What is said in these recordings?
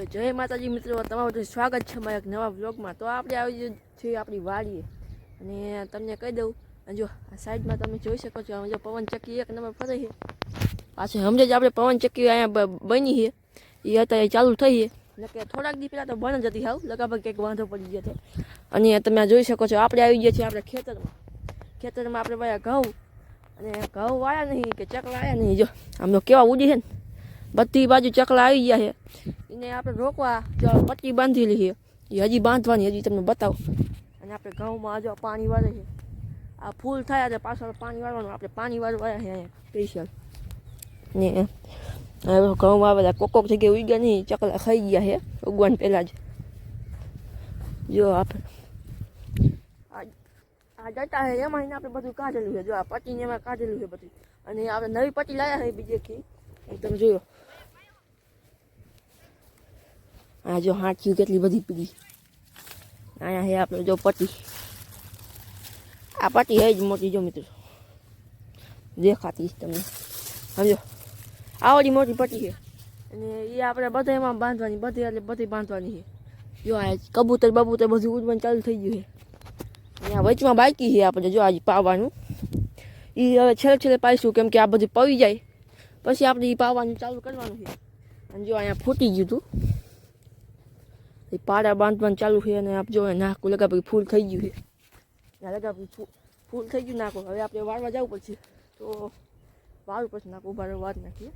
તો જય માતાજી મિત્રો, તમારું સ્વાગત છે મારા એક નવા વ્લોગમાં. તો આપણે આવી છીએ આપણી વાડીએ. અને તમને કહી દઉં જો આ સાઈડમાં તમે જોઈ શકો છો જો પવન ચક્કી એક નંબર ફરે છે પાછું સમજે જ આપણે પવન ચક્કી અહીંયા બની છે. એ અત્યારે ચાલુ થઈ છે. એટલે થોડાક દી પહેલાં તો બન જ હતી હાવ, લગાભગ કંઈક વાંધો પડી ગયો છે અને તમે જોઈ શકો છો, આપણે આવી ગયા છીએ આપણે ખેતરમાં. ખેતરમાં આપણે ભાઈ ઘઉં, અને ઘઉં વાયા નહીં કે ચકલા આવ્યા નહીં. જો આમ તો કેવા ઉડી છે ને? બધી બાજુ ચકલા આવી ગયા છે. એને આપણે રોકવા જો પટ્ટી બાંધેલી છે. એ હજી બાંધવાની, હજી તમને બતાવો. અને આપણે ઘઉંમાં જો પાણી વાળે છે. આ ફૂલ થયા છે પાછળ પાણી વાળવાનું, આપણે પાણી વાળવા છે સ્પેશિયલ ને હવે ઘઉં આવેલા કોકોક કોક જગ્યાએ ઉઈ ગયા નહીં ચકલા ખાઈ ગયા છે ઉગવાન પહેલાં જ. જો આપણે આ ડટા છે એમાં આપણે બધું કાઢેલું છે. જો આ પટ્ટીને એમાં કાઢેલું છે બધું. અને આપણે નવી પટ્ટી લાવ્યા છે બીજેથી. તમે જોયો? આ જો હાથીઓ કેટલી બધી પીડી અહીંયા હે આપણે જો પટ્ટી આ પટ્ટી હે જ મોટી જો મિત્રો. દેખાતી તમને. સમજો? આવડી મોટી પટ્ટી છે અને એ આપણે બધા એમાં બાંધવાની, બધી એટલે બધી બાંધવાની છે જો આ કબૂતર બબૂતર બધું ઉડવાનું ચાલુ થઈ ગયું છે અહીંયા વચમાં બાકી છે આપણે જો આજે પાવાનું. એ હવે છેલ્લે છેલ્લે પાઈશું કેમ કે આ બધું પવી જાય. પછી આપણે એ પાવાનું ચાલુ કરવાનું છે. અને જો અહીંયા ફૂટી ગયું હતું એ પાડા બાંધવાનું ચાલુ છે અને આપ જો નાખું લગા પછી ફૂલ થઈ ગયું છે. લગા પછી ફૂલ થઈ ગયું નાખો. હવે આપણે વાળવા જવું પડશે. તો વાળું પછી નાખું, ઊભા વાર નાખીએ.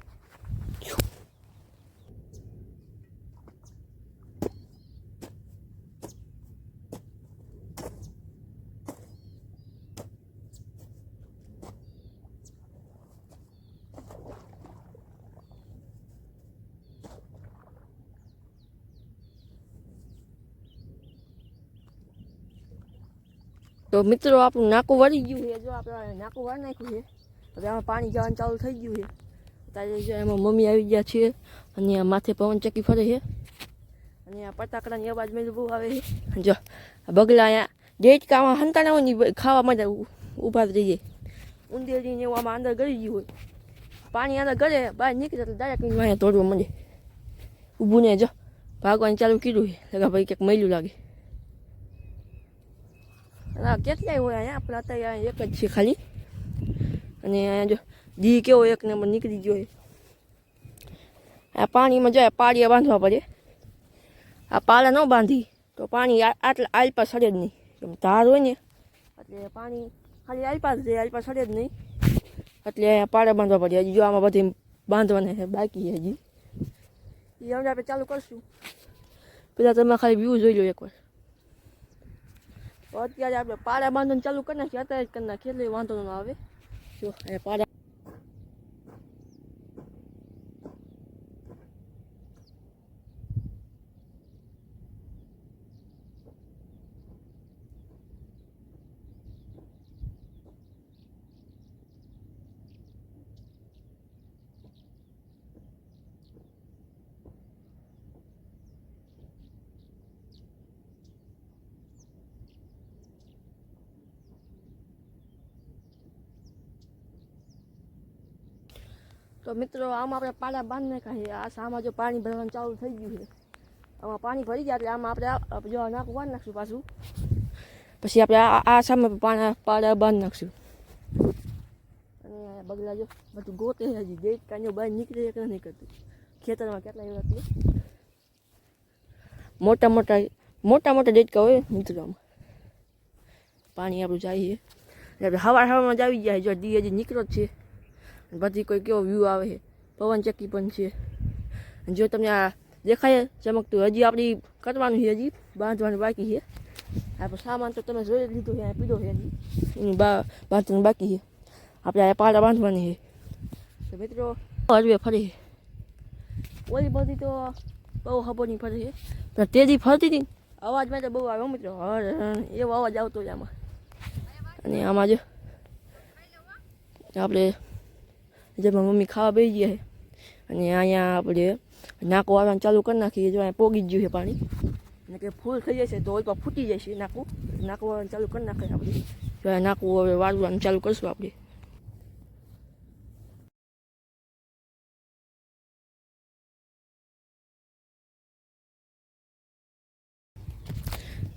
તો મિત્રો, આપણું નાકું વળી ગયું છે. જો આપણે નાકું વાળી નાખ્યું છે, હવે આમાં પાણી જવાનું ચાલુ થઈ ગયું છે. ત્યારે જો એમાં મમ્મી આવી ગયા છે અને આ માથે પવન ચક્કી ફરે છે. અને આ પટાકડાની અવાજ મેં બહુ આવે છે. જો બગલા અહીંયા ડેટકામાં કામાં હોય ખાવા માટે ઊભા થઈ જાય ઉંદેડીને એવું આમાં અંદર ગળી ગયું હોય. પાણી અંદર ગળે, બહાર નીકળે તો ડાયરેક્ટ અહીંયા તોડવા માંડે. ઊભું ને જો, ભાગવાનું ચાલુ કર્યું છે. લગા ભાઈ ક્યાંક મળ્યું લાગે. કેટલાય હોય અહીંયા આપણે અત્યારે એક જ છે ખાલી અને અહીંયા જો દી કેવો એક નંબર નીકળી ગયો આ પાણીમાં જાય પાળીએ બાંધવા પડે આ પાળા ન બાંધી તો પાણી આટલા આલપા સડે જ નહીં એમ ધાર હોય ને એટલે પાણી ખાલી આલપા જ રહે આલપા સડે જ નહીં એટલે અહીંયા પાળા બાંધવા પડે હજી જો આમાં બધી બાંધવાના છે બાકી હજી એ હવે આપણે ચાલુ કરશું પેલા તમે ખાલી વ્યૂ જોઈ લો એકવાર અત્યારે આપણે પાડા બાંધવાનું ચાલુ કરી નાખીએ. અત્યારે જ કરી નાખીએ, એટલે વાંધો ન આવે. જો એ પાડા તો મિત્રો, આમાં આપણે પાડા બાંધી નાખ્યા આ સામાં જો પાણી ભરવાનું ચાલુ થઈ ગયું છે. આમાં પાણી ભરી ગયા એટલે આમાં આપણે જો નાખું બાંધી નાખશું પાછું. પછી આપણે આ સામે પાણા પાડા બાંધી નાખશું. અને બગલા જો બધું ગોતે હજી. ગેટ કાંઈ બહાર નીકળે કે નહીં કરતું. ખેતરમાં કેટલા એવા છે? મોટા મોટા મોટા મોટા ડેટકા હોય મિત્રોમાં પાણી આપણું જાય છે. એટલે હવા હવામાં જ આવી જાય જો દી હજી નીકળો જ છે. બધી કોઈ કેવો વ્યૂ આવે છે. પવન ચક્કી પણ છે. જો તમને આ દેખાય, ચમકતું હજી આપણી કરવાનું છે હજી, બાંધવાનું બાકી છે. આપણે સામાન તો તમે જોઈ જ લીધો છે પીધો છે હજી. એની બા બાંધવાનું બાકી છે. આપણે આ પાડા બાંધવાની છે. તો મિત્રો હજવે ફરી. ઓલી બધી તો બહુ ખબરની ફરી છે. પણ તેજી ફરતી હતી અવાજ મેં તો બહુ આવ્યો મિત્રો. એવો અવાજ આવતો હોય આમાં. અને આમાં જો, આપણે જેમાં મમ્મી ખાવા બેસી છે અને અહીંયા આપણે નાકું આવવાનું ચાલુ કરી નાખીએ જો અહીંયા પોગી જ ગયું છે પાણી અને કે ફૂલ થઈ જશે તો હોય ફૂટી જશે નાકું નાકું આવવાનું ચાલુ કરી નાખે આપણે જો નાકું હવે વાળવાનું ચાલુ કરશું આપણે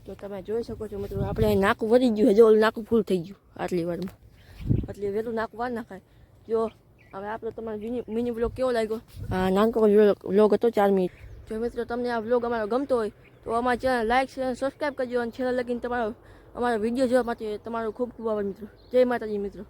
તો તમે જોઈ શકો છો મિત્રો આપણે નાકું વધી ગયું હજુ જો નાકું ફૂલ થઈ ગયું આટલી વારમાં એટલે વહેલું નાકું વાર નાખાય જો હવે આપણે તમારો મિની મિની વ્લોગ કેવો લાગ્યો? આ નાનકો વ્લોગ હતો ચાર મિનિટ. જો મિત્રો તમને આ વ્લોગ અમારો ગમતો હોય તો અમારા ચેનલ લાઈક શેર સબસ્ક્રાઈબ કરજો અને છેલ્લા લગીને તમારો અમારો વીડિયો જોવા માટે તમારો ખૂબ ખૂબ આભાર મિત્રો. જય માતાજી મિત્રો.